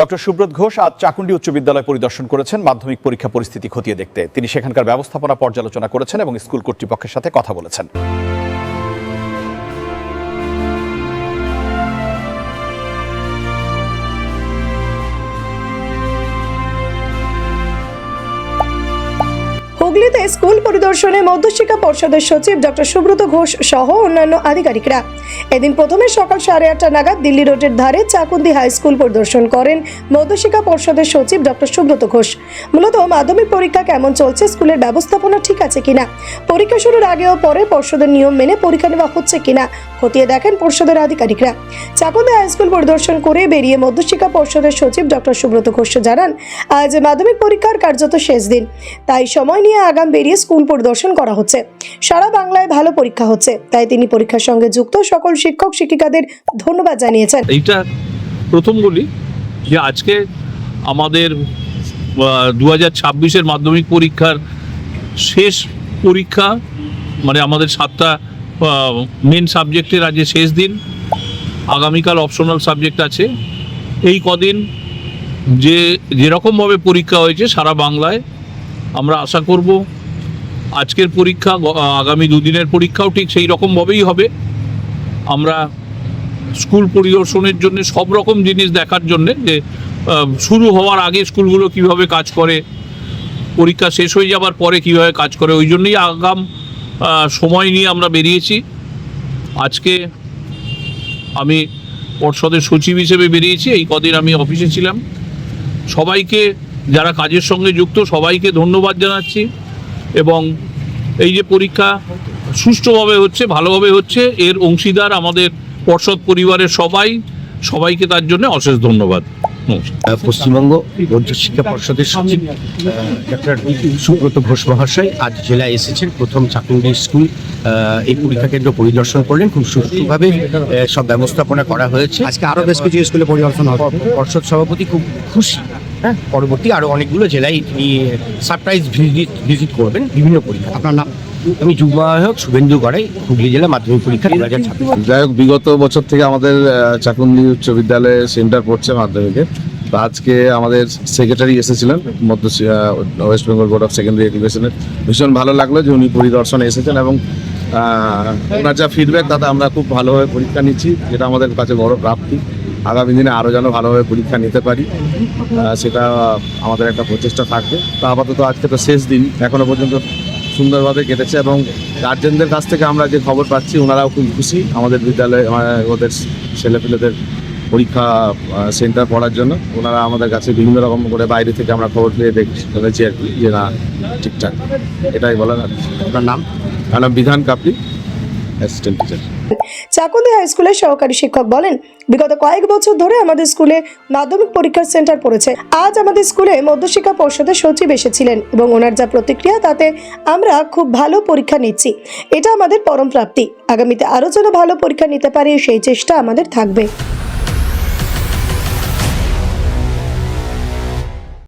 Doctor Subrata Ghosh আজ চাকুন্ডি উচ্চ বিদ্যালয় পরিদর্শন করেছেন। মাধ্যমিক পরীক্ষা পরিস্থিতি খতিয়ে দেখতে। তিনি সেখানকার ব্যবস্থাপনা পর্যালোচনা করেছেন এবং স্কুল কর্তৃপক্ষের সাথে কথা বলেছেন। হুগলিতে স্কুল পরিদর্শনে মধ্যশিক্ষা পর্ষদের সচিব ডক্টর সুব্রত ঘোষ সহ অন্যান্য আধিকারিকরা। এদিন প্রথমে সকাল সাড়ে আটটা নাগাদ দিল্লি রোডের ধারে চাকুন্দি হাই স্কুল পরিদর্শন করেন মধ্যশিক্ষা পর্ষদের সচিব ডক্টর সুব্রত ঘোষ। মূলত, মাধ্যমিক পরীক্ষা কেমন চলছে, স্কুলের ব্যবস্থাপনা ঠিক আছে কিনা, পরীক্ষা শুরুর আগে ও পরে পর্ষদের নিয়ম মেনে পরীক্ষা নেওয়া হচ্ছে কিনা, খতিয়ে দেখেন পর্ষদের আধিকারিকরা। চাকুন্দি হাই স্কুল পরিদর্শন করে বেরিয়ে মধ্যশিক্ষা পর্ষদের সচিব ডক্টর সুব্রত ঘোষ জানান, আজ মাধ্যমিক পরীক্ষার কার্যত শেষ দিন। তাই সময় নিয়ে আগাম বেরিয়ে স্কুল পরিদর্শন করা হচ্ছে। সারা বাংলায় ভালো পরীক্ষা হচ্ছে। তাই তিনি পরীক্ষার সঙ্গে যুক্ত সকল শিক্ষক, শিক্ষিকাদের ধন্যবাদ জানিয়েছেন। এইটা প্রথম বলি যে আজকে আমাদের দু হাজার ছাব্বিশের মাধ্যমিক পরীক্ষার শেষ পরীক্ষা মানে আমাদের সাতটা মেন সাবজেক্টের আজকে শেষ দিন। আগামীকাল অপশনাল সাবজেক্ট আছে। এই কদিন যে যেরকমভাবে পরীক্ষা হয়েছে সারা বাংলায় আমরা আশা করব আজকের পরীক্ষা আগামী দুদিনের পরীক্ষাও ঠিক সেই রকমভাবেই হবে। আমরা স্কুল পরিদর্শনের জন্য সব রকম জিনিস দেখার জন্য যে শুরু হওয়ার আগে স্কুলগুলো কীভাবে কাজ করে, পরীক্ষা শেষ হয়ে যাবার পরে কীভাবে কাজ করে, ওই জন্যই আগাম সময় নিয়ে আমরা বেরিয়েছি। আজকে আমি পর্ষদের সচিব হিসেবে বেরিয়েছি, এই কদিন আমি অফিসে ছিলাম। সবাইকে যারা কাজের সঙ্গে যুক্ত সবাইকে ধন্যবাদ জানাচ্ছি। এবং এই যে পরীক্ষা সুষ্ঠুভাবে হচ্ছে ভালোভাবে হচ্ছে এর অংশীদার আমাদের পর্ষদ পরিবারের সবাই সবাইকে তার জন্য অশেষ ধন্যবাদ। পশ্চিমবঙ্গ মধ্য শিক্ষা পর্ষদের সচিব ডক্টর সুব্রত ঘোষ মহাশয় আজ জেলায় এসেছেন প্রথম চাকুন্ডি স্কুল এই পরীক্ষা কেন্দ্র পরিদর্শন করলেন। খুব সুষ্ঠুভাবে সব ব্যবস্থাপনা করা হয়েছে। আজকে আরও বেশ কিছু স্কুলে পরিদর্শন হবে। পর্ষদ সভাপতি খুব খুশি। হ্যাঁ পরবর্তী আরও অনেকগুলো জেলায় তিনি সারপ্রাইজ ভিজিট ভিজিট করবেন, বিভিন্ন পরীক্ষা। আপনার নাম? আমি যুগ্ম আহ্বায়ক শুভেন্দু গড়াই, হুগলি জেলা মাধ্যমিক পরীক্ষা দু হাজার ছাব্বিশ। যাই হোক, বিগত বছর থেকে আমাদের চাকুন্দি উচ্চ বিদ্যালয়ে সেন্টার পড়ছে মাধ্যমিকে। তো আজকে আমাদের সেক্রেটারি এসেছিলেন মধ্য West Bengal board of secondary এডুকেশনের ভীষণ ভালো লাগল যে উনি পরিদর্শনে এসেছেন এবং ওনার যা ফিডব্যাক তাতে আমরা খুব ভালোভাবে পরীক্ষা নিচ্ছি, যেটা আমাদের কাছে বড় প্রাপ্তি। আগামী দিনে আরও যেন ভালোভাবে পরীক্ষা নিতে পারি। সেটা আমাদের একটা প্রচেষ্টা থাকবে। তা আপাতত আজকে তো শেষ দিন এখনও পর্যন্ত সুন্দরভাবে কেটেছে এবং গার্জেনদের কাছ থেকে আমরা যে খবর পাচ্ছি, ওনারাও খুব খুশি আমাদের বিদ্যালয়ে ওদের ছেলেপেলেদের পরীক্ষা সেন্টার পড়ার জন্য। ওনারা আমাদের কাছে বিভিন্ন রকম করে বাইরে থেকে আমরা খবর পেয়ে দেখছি আর কি যে না, ঠিকঠাক। এটাই বলার। আপনার নাম? আমার নাম Bidhan Kapri assistant teacher. Chakundi high স্কুলের সহকারী শিক্ষক বলেন, বিগত কয়েক বছর ধরে আমাদের স্কুলে মাধ্যমিক পরীক্ষার সেন্টার পড়েছে। আজ আমাদের স্কুলে মধ্যশিক্ষা পর্ষদের সচিব এসেছিলেন এবং ওনার যা প্রতিক্রিয়া তাতে আমরা খুব ভালো পরীক্ষা নিচ্ছি। এটা আমাদের পরম প্রাপ্তি। আগামীতে আরও যেন ভালো পরীক্ষা নিতে পারি, সেই চেষ্টা আমাদের থাকবে।